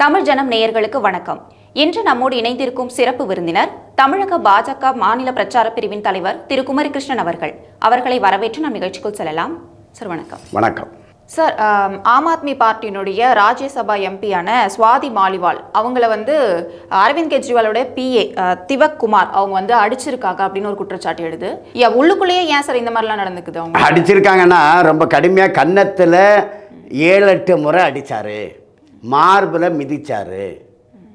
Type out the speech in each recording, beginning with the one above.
தமிழ் ஜனம் நேயர்களுக்கு வணக்கம். இன்று நம்மோடு இணைந்திருக்கும் சிறப்பு விருந்தினர் தமிழக பாஜக மாநில பிரச்சார பிரிவின் தலைவர் திரு குமரிகிருஷ்ணன் அவர்கள். அவர்களை வரவேற்று நம் நிகழ்ச்சிக்குள் செல்லலாம். சார் வணக்கம். வணக்கம். சார் ஆம், ஆத்மி பார்ட்டியினுடைய ராஜ்யசபா எம்பியான சுவாதி மாலிவால் அவங்கள வந்து அரவிந்த் கெஜ்ரிவாலோட பிஏ திவக் குமார் அவங்க வந்து அடிச்சிருக்காங்க அப்படின்னு ஒரு குற்றச்சாட்டு எழுது. உள்ளுக்குள்ளேயே ஏன் சார் இந்த மாதிரிலாம் நடந்துக்குது அவங்க? அடிச்சிருக்காங்கன்னா ரொம்ப கடுமையாக கன்னத்தில் ஏழு எட்டு முறை அடித்தார் மார்பில் மிதித்தார்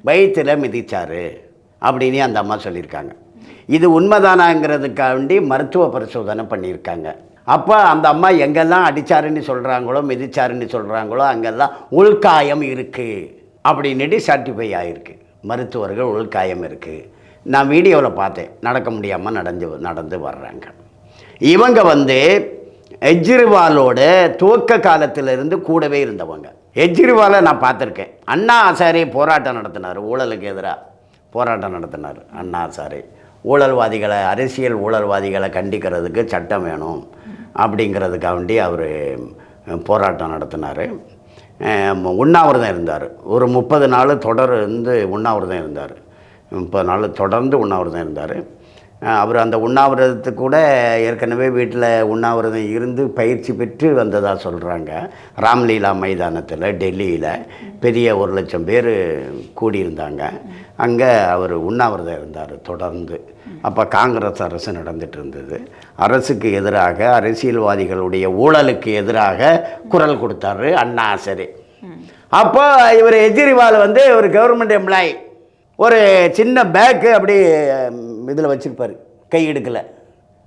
வயிற்றில் மிதித்தார் அப்படின்னு அந்த அம்மா சொல்லியிருக்காங்க. இது உண்மைதானாங்கிறதுக்காண்டி மருத்துவ பரிசோதனை பண்ணியிருக்காங்க. அப்போ அந்த அம்மா எங்கெல்லாம் அடித்தாருன்னு சொல்கிறாங்களோ மிதிச்சாருன்னு சொல்கிறாங்களோ அங்கெல்லாம் உள்காயம் இருக்குது அப்படின்னுட்டு சர்டிஃபை ஆகிருக்கு மருத்துவர்கள் உள்காயம் இருக்குது நான் வீடியோவில் பார்த்தேன். நடக்க முடியாமல் நடந்து நடந்து வர்றாங்க. இவங்க வந்து எஜ்ரிவாலோட துவக்க காலத்திலிருந்து கூடவே இருந்தவங்க. எஜ்ரிவாலை நான் பார்த்துருக்கேன். அண்ணா ஆசாரி போராட்டம் நடத்தினார் ஊழலுக்கு எதிராக போராட்டம் நடத்தினார். அண்ணா ஆசாரி ஊழல்வாதிகளை அரசியல் ஊழல்வாதிகளை கண்டிக்கிறதுக்கு சட்டம் வேணும் அப்படிங்கிறதுக்காண்டி அவர் போராட்டம் நடத்தினார். உண்ணாவிரதம் இருந்தார். ஒரு முப்பது நாள் தொடர்ந்து உண்ணாவிரதம் இருந்தார். முப்பது நாள் தொடர்ந்து உண்ணாவிரதம் இருந்தார். அவர் அந்த உண்ணாவிரதத்துக்கு கூட ஏற்கனவே வீட்டில் உண்ணாவிரதம் இருந்து பயிற்சி பெற்று வந்ததாக சொல்கிறாங்க ராம்லீலா மைதானத்தில் டெல்லியில் பெரிய ஒரு லட்சம் பேர் கூடியிருந்தாங்க. அங்கே அவர் உண்ணாவிரதம் இருந்தார் தொடர்ந்து. அப்போ காங்கிரஸ் அரசு நடந்துட்டு இருந்தது. அரசுக்கு எதிராக அரசியல்வாதிகளுடைய ஊழலுக்கு எதிராக குரல் கொடுத்தாரு அண்ணா சரி அப்போ இவர் எஜ்ரிவால் வந்து ஒரு கவர்மெண்ட் எம்ப்ளாயி ஒரு சின்ன பேக்கு அப்படி இதில் வச்சுருப்பார். கை எடுக்கலை.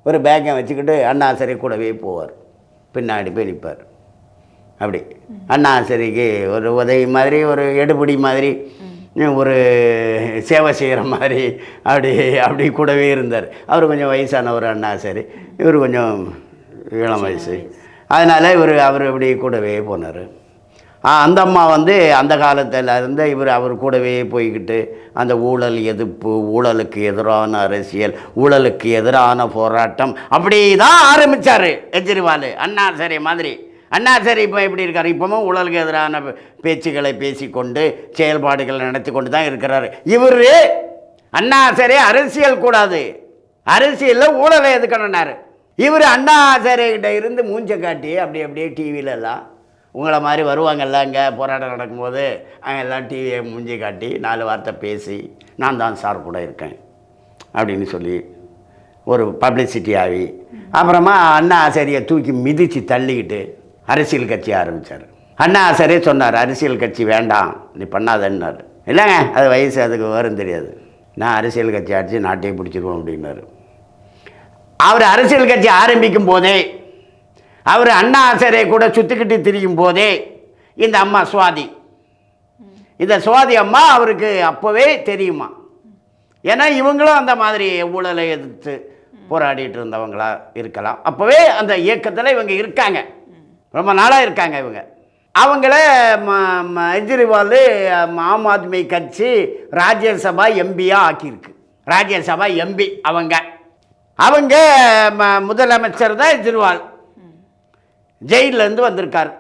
ஒரு பேக்கை வச்சுக்கிட்டு அண்ணாசரி கூடவே போவார். பின்னாடி போய் நிற்பார். அப்படி. அண்ணாசரிக்கு ஒரு உதவி மாதிரி ஒரு எடுபடி மாதிரி ஒரு சேவை செய்கிற மாதிரி அப்படி அப்படி கூடவே இருந்தார். அவர் கொஞ்சம் வயசானவர் அண்ணாசரி இவர் கொஞ்சம் இளம் வயசு. அதனால் இவர் அவர் அப்படி கூடவே போனார். அந்த அம்மா வந்து அந்த காலத்தில் இருந்து இவர் அவர் கூடவே போய்கிட்டு அந்த ஊழல் எதிர்ப்பு ஊழலுக்கு எதிரான அரசியல் ஊழலுக்கு எதிரான போராட்டம் அப்படி தான் ஆரம்பித்தார் கெஜ்ரிவால். அண்ணா சரி மாதிரி. அண்ணா சரி இப்போ எப்படி இருக்கார்? இப்போவும் ஊழலுக்கு எதிரான பேச்சுக்களை பேசிக்கொண்டு செயல்பாடுகளை நடத்தி கொண்டு தான் இருக்கிறாரு. இவர் அண்ணா சரி அரசியல் கூடாது. அரசியலில் ஊழலை எதுக்கணுன்னாரு இவர் அண்ணா கிட்ட இருந்து மூஞ்ச காட்டி அப்படி அப்படியே டிவியில எல்லாம் உங்களை மாதிரி வருவாங்கல்ல அங்கே போராட்டம் நடக்கும்போது அங்கே எல்லாம் டிவியை மூஞ்சி காட்டி நாலு வார்த்தை பேசி நான் தான் சார் கூட இருக்கேன் அப்படின்னு சொல்லி ஒரு பப்ளிசிட்டி ஆகி அப்புறமா அண்ணா ஆசாரியை தூக்கி மிதித்து தள்ளிக்கிட்டு அரசியல் கட்சி ஆரம்பித்தார் அண்ணா ஆசாரியே சொன்னார் அரசியல் கட்சி வேண்டாம் நீ பண்ணாதன்னார். இல்லைங்க அது வயசு அதுக்கு வரும் தெரியாது. நான் அரசியல் கட்சி ஆச்சு நாட்டையே பிடிச்சிருவோம் அப்படின்னாரு. அவர் அரசியல் கட்சி ஆரம்பிக்கும் போதே அவர் அண்ணா ஆசிரியை கூட சுற்றிக்கிட்டு திரியும் போதே இந்த அம்மா சுவாதி. இந்த சுவாதி அம்மா அவருக்கு அப்போவே தெரியுமா? ஏன்னா இவங்களும் அந்த மாதிரி ஊழலை எதிர்த்து போராடிட்டு இருந்தவங்களா இருக்கலாம். அப்போவே அந்த இயக்கத்தில் இவங்க இருக்காங்க. ரொம்ப நாளாக இருக்காங்க இவங்க. அவங்கள ம- ம- கெஜ்ரிவால் ஆம் ஆத்மி கட்சி ராஜ்யசபா எம்பியாக ஆக்கியிருக்கு. ராஜ்யசபா எம்பி அவங்க. அவங்க ம- முதலமைச்சர் தான் கெஜ்ரிவால். ஜெயிலேருந்து வந்திருக்கார்.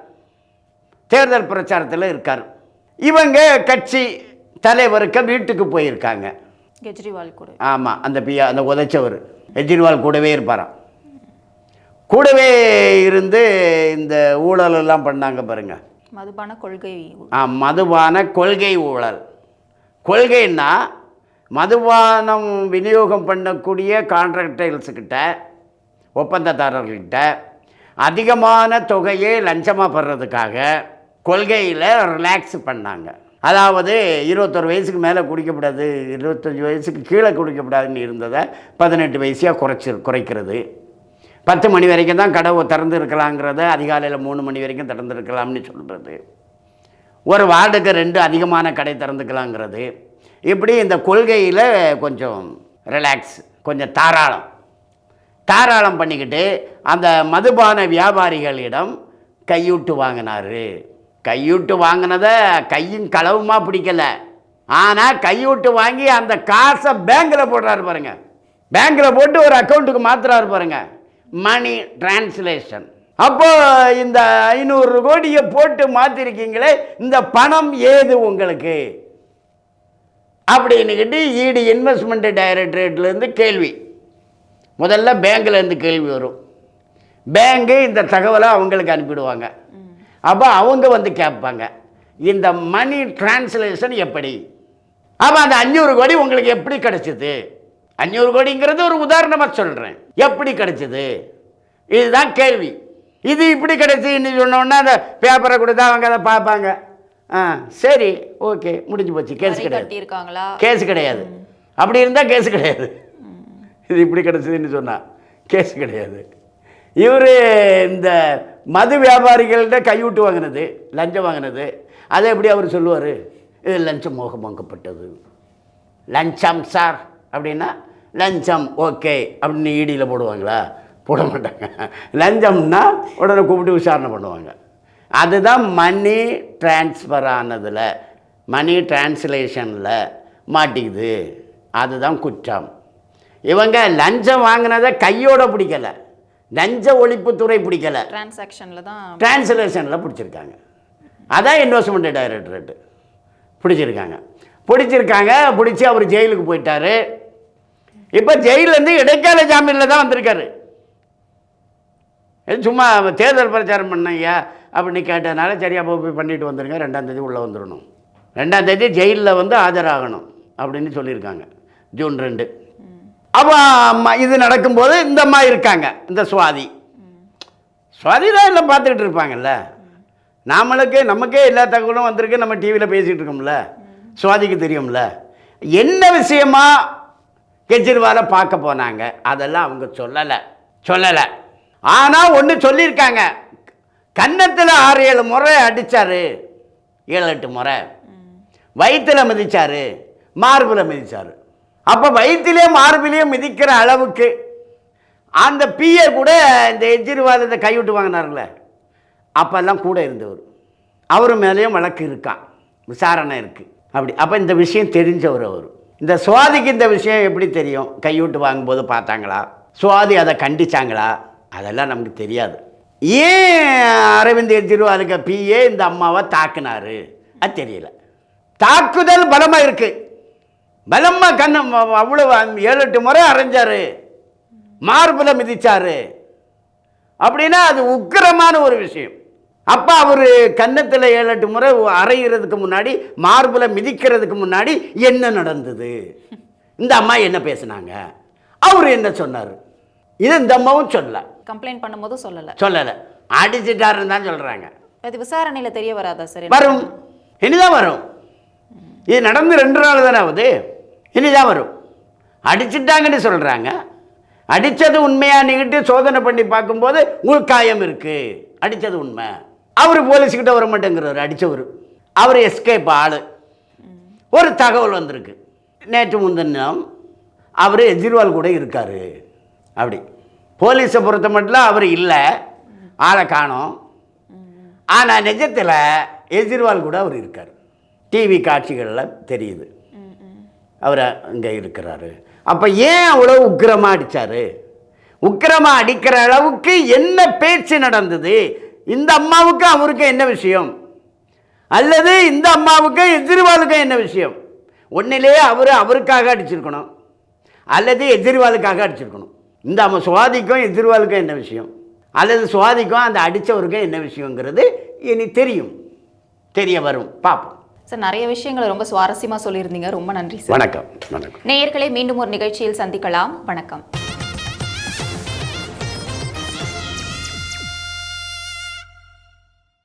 தேர்தல் பிரச்சாரத்தில் இருக்கார். இவங்க கட்சி தலைவருக்கு வீட்டுக்கு போயிருக்காங்க. கெஜ்ரிவால் கூட. ஆமாம் அந்த பியா அந்த உதைச்சவர். கெஜ்ரிவால் கூடவே இருப்பாராம். கூடவே இருந்து இந்த ஊழல் எல்லாம் பண்ணாங்க பாருங்க. மதுபான கொள்கை ஆ மதுபான கொள்கை ஊழல். கொள்கைன்னா மதுபானம் விநியோகம் பண்ணக்கூடிய கான்ட்ராக்டர்ஸ்கிட்ட ஒப்பந்ததாரர்கிட்ட அதிகமான தொகையை லஞ்சமாக பெறதுக்காக கொள்கையில் ரிலாக்ஸ் பண்ணாங்க. அதாவது இருபத்தொரு வயசுக்கு மேலே குடிக்கக்கூடாது இருபத்தஞ்சி வயசுக்கு கீழே குடிக்கக்கூடாதுன்னு இருந்ததை பதினெட்டு வயசாக குறைச்சி குறைக்கிறது. பத்து மணி வரைக்கும் தான் கடை திறந்து இருக்கலாங்கிறத அதிகாலையில் மூணு மணி வரைக்கும் திறந்து இருக்கலாம்னு சொல்கிறது ஒரு வார்டுக்கு ரெண்டு அதிகமான கடை திறந்துக்கலாங்கிறது. இப்படி இந்த கொள்கையில் கொஞ்சம் ரிலாக்ஸ் கொஞ்சம் தாராளம். தாராளம் பண்ணிக்கிட்டு அந்த மதுபான வியாபாரிகளிடம் கையூட்டு வாங்கினாரு. கையூட்டு வாங்கினதை கையும் களவுமா பிடிக்கல. ஆனால் கையூட்டு வாங்கி அந்த காசை பேங்க்கில் போடுறாரு பாருங்கள் பேங்க்கில் போட்டு ஒரு அக்கௌண்ட்டுக்கு மாற்றுறாரு பாருங்க. Money translation. அப்போது இந்த ஐநூறு கோடியை போட்டு மாற்றிருக்கீங்களே இந்த பணம் ஏது உங்களுக்கு? அப்படின்னுக்கிட்டு ஈடு இன்வெஸ்ட்மெண்ட் டைரக்டரேட்லேருந்து கேள்வி. முதல்ல பேங்க்ல இருந்து கேள்வி வரும். பேங்கு இந்த தகவலை அவங்களுக்கு அனுப்பிடுவாங்க. அப்போ அவங்க வந்து கேட்பாங்க. இந்த மணி டிரான்ஸ்லேஷன் எப்படி? அப்போ அந்த அஞ்சூறு கோடி உங்களுக்கு எப்படி கிடைச்சிது? அஞ்சூறு கோடிங்கிறது ஒரு உதாரணமாக சொல்கிறேன் எப்படி கிடைச்சிது? இதுதான் கேள்வி. இது இப்படி கிடைச்சின்னு சொன்னோன்னா அந்த பேப்பரை கொடுத்தா அவங்க அதை பார்ப்பாங்க. ஆ சரி ஓகே முடிஞ்சு போச்சு. கேஸ் கிடையாது. கேஸ் கிடையாது. அப்படி இருந்தால் கேஸ் கிடையாது. இது இப்படி கிடச்சிதுன்னு சொன்னால் கேஸ் கிடையாது. இவர் இந்த மது வியாபாரிகள்கிட்ட கைவிட்டு வாங்கினது லஞ்சம் வாங்கினது. அதை எப்படி அவர் சொல்லுவார்? இது லஞ்சம் மோகமாக்கப்பட்டது. லஞ்சம் சார் அப்படின்னா லஞ்சம் ஓகே அப்படின்னு ஈடியில் போடுவாங்களா? போட மாட்டாங்க. லஞ்சம்னா உடனே கூப்பிட்டு விசாரணை பண்ணுவாங்க. அதுதான் மணி டிரான்ஸ்ஃபர் ஆனதில் மணி டிரான்ஸ்லேஷனில் மாட்டிக்குது. அதுதான் குற்றம். இவங்க லஞ்சம் வாங்கினதை கையோட பிடிக்கல. லஞ்ச ஒழிப்புத்துறை பிடிக்கல. டிரான்சாக்ஷன்ல தான் டிரான்ஸ்லேஷனில் பிடிச்சிருக்காங்க. அதான் இன்வெஸ்ட்மெண்ட் டைரக்டரேட்டு பிடிச்சிருக்காங்க. பிடிச்சிருக்காங்க பிடிச்சி அவர் ஜெயிலுக்கு போயிட்டாரு. இப்போ ஜெயிலேருந்து இடைக்கால ஜாமீனில் தான் வந்திருக்காரு. சும்மா தேர்தல் பிரச்சாரம் பண்ணையா? அப்படின்னு கேட்டதுனால சரி அப்போ போய் பண்ணிட்டு வந்துருங்க ரெண்டாம் தேதி உள்ளே வந்துடணும் ரெண்டாம் தேதி ஜெயிலில் வந்து ஆஜராகணும் அப்படின்னு சொல்லியிருக்காங்க. ஜூன் ரெண்டு. அப்போ இது நடக்கும்போது இந்த அம்மா இருக்காங்க இந்த சுவாதி. சுவாதி தான் எல்லாம் பார்த்துக்கிட்டு இருப்பாங்கல்ல. நாமளுக்கு நமக்கே எல்லா தகவலும் வந்திருக்கு நம்ம டிவியில் பேசிகிட்டு இருக்கோம்ல. சுவாதிக்கு தெரியும்ல. என்ன விஷயமா கெஜ்ரிவாலை பார்க்க போனாங்க அதெல்லாம் அவங்க சொல்லலை சொல்லலை. ஆனால் ஒன்று சொல்லியிருக்காங்க. கன்னத்தில் ஆறு ஏழு முறை அடித்தார் ஏழு எட்டு முறை. வயிற்றில் மிதித்தார் மார்பில் மிதித்தார் அப்போ வயிற்றிலே மார்பிலையும் மிதிக்கிற அளவுக்கு அந்த பிஏ கூட இந்த எஜ்ஜிர்வாதத்தை கைவிட்டு வாங்கினார்ல அப்போல்லாம் கூட இருந்தவர். அவர் மேலேயும் வழக்கு இருக்கான் விசாரணை இருக்குது அப்படி. அப்போ இந்த விஷயம் தெரிஞ்சவர் அவர். இந்த சுவாதிக்கு இந்த விஷயம் எப்படி தெரியும்? கைவிட்டு வாங்கும்போது பார்த்தாங்களா? சுவாதி அதை கண்டிச்சாங்களா? அதெல்லாம் நமக்கு தெரியாது. ஏன் அரவிந்த் கெஜ்ரிவாலுக்கு பிஏ இந்த அம்மாவை தாக்குனாரு? அது தெரியல. தாக்குதல் பலமாக இருக்குது பலமாக கண்ணு அவ்வளோ ஏழு எட்டு முறை அரைஞ்சாரு. மார்பில் மிதிச்சாரு. அப்படின்னா அது உக்கிரமான ஒரு விஷயம். அப்போ அவர் கன்னத்தில் ஏழு எட்டு முறை அரைகிறதுக்கு முன்னாடி மார்பில் மிதிக்கிறதுக்கு முன்னாடி என்ன நடந்தது? இந்த அம்மா என்ன பேசுனாங்க? அவர் என்ன சொன்னார்? இது இந்த அம்மாவும் சொல்லல. கம்ப்ளைண்ட் பண்ணும்போது சொல்லல. சொல்லலை. அடிச்சிட்டாருன்னு தான் சொல்கிறாங்க இது விசாரணையில தெரிய வராதா சார்? வரும். இனிதான் வரும். இது நடந்து ரெண்டு நாள் தானே ஆகுது? இனிதான் வரும். அடிச்சிட்டாங்கன்னு சொல்கிறாங்க அடித்தது உண்மையானுக்கிட்டு சோதனை பண்ணி பார்க்கும்போது உள்காயம் இருக்குது அடித்தது உண்மை. அவர் போலீஸ்கிட்ட வர மாட்டேங்கிறார் அடித்தவர் அவர் எஸ்கேப் ஆள். ஒரு தகவல் வந்திருக்கு. நேற்று முந்தினம் அவர் எஜ்ரிவால் கூட இருக்கார். அப்படி. போலீஸை பொறுத்த மட்டும் அவர் இல்லை. ஆளை காணோம். ஆனால் நிஜத்தில் எஜ்ரிவால் கூட அவர் இருக்கார். டிவி காட்சிகளில் தெரியுது. அவர் அங்கே இருக்கிறாரு. அப்போ ஏன் அவ்வளோ உக்கிரமாக அடித்தார் உக்கிரமாக அடிக்கிற அளவுக்கு என்ன பேச்சு நடந்தது? இந்த அம்மாவுக்கு அவருக்கு என்ன விஷயம்? அல்லது இந்த அம்மாவுக்கும் எதிர்வாளுக்கும் என்ன விஷயம்? ஒன்றிலேயே அவர் அவருக்காக அடிச்சிருக்கணும். அல்லது எதிர்வாளுக்காக அடிச்சிருக்கணும். இந்த அம்மா சுவாதிக்கும் எதிர்வாளுக்கும் என்ன விஷயம்? அல்லது சுவாதிக்கும் அந்த அடித்தவருக்கும் என்ன விஷயங்கிறது இனி தெரியும். தெரிய வரும். பார்ப்போம். சார் நிறைய விஷயங்களை ரொம்ப சுவாரஸ்யமா சொல்லியிருந்தீங்க. ரொம்ப நன்றி சார். வணக்கம் வணக்கம். நேயர்களை மீண்டும் ஒரு நிகழ்ச்சியில் சந்திக்கலாம். வணக்கம்.